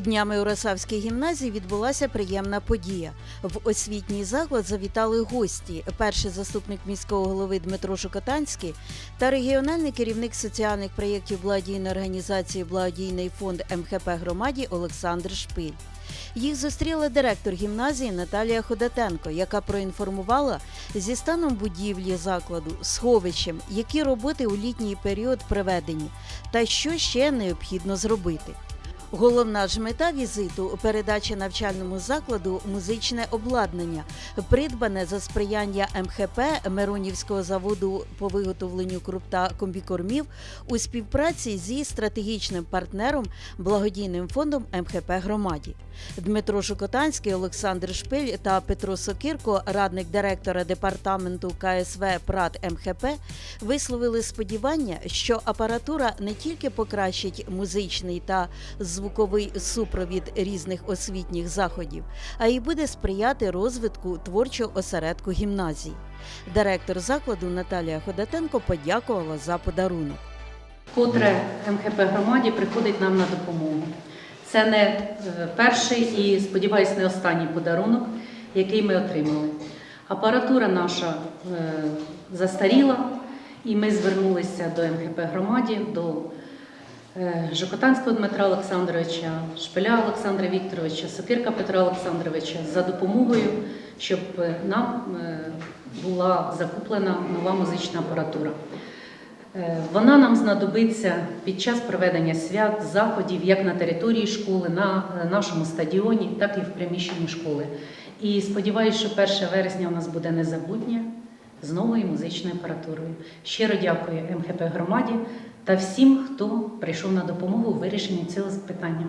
Днями у Росавській гімназії відбулася приємна подія. В освітній заклад завітали гості. Перший заступник міського голови Дмитро Шокотанський та регіональний керівник соціальних проєктів благодійної організації Благодійний фонд МХП громаді Олександр Шпиль. Їх зустріла директор гімназії Наталія Ходатенко, яка проінформувала зі станом будівлі закладу, сховищем, які роботи у літній період приведені, та що ще необхідно зробити. Головна ж мета візиту передача навчальному закладу музичне обладнання, придбане за сприяння МХП Миронівського заводу по виготовленню круп та комбікормів у співпраці зі стратегічним партнером благодійним фондом МХП громаді. Дмитро Шукотанський, Олександр Шпиль та Петро Сокирко, радник директора департаменту КСВ ПРАД МХП, висловили сподівання, що апаратура не тільки покращить музичний та звуковий супровід різних освітніх заходів, а й буде сприяти розвитку творчого осередку гімназії. Директор закладу Наталія Ходатенко подякувала за подарунок. Котре МХП громаді приходить нам на допомогу. Це не е, перший і, сподіваюсь, не останній подарунок, який ми отримали. Апаратура наша е, застаріла, і ми звернулися до МХП громаді, до Жокотанського Дмитра Олександровича, Шпиля Олександра Вікторовича, Сокирка Петра Олександровича за допомогою, щоб е, нам е, була закуплена нова музична апаратура. Е, Вона нам знадобиться під час проведення свят, заходів як на території школи, на е, нашому стадіоні, так і в приміщенні школи. І сподіваюся, що 1 вересня у нас буде незабутнє з новою музичною апаратурою. Щиро дякую МХП громаді та всім, хто прийшов на допомогу у вирішенні цього питання.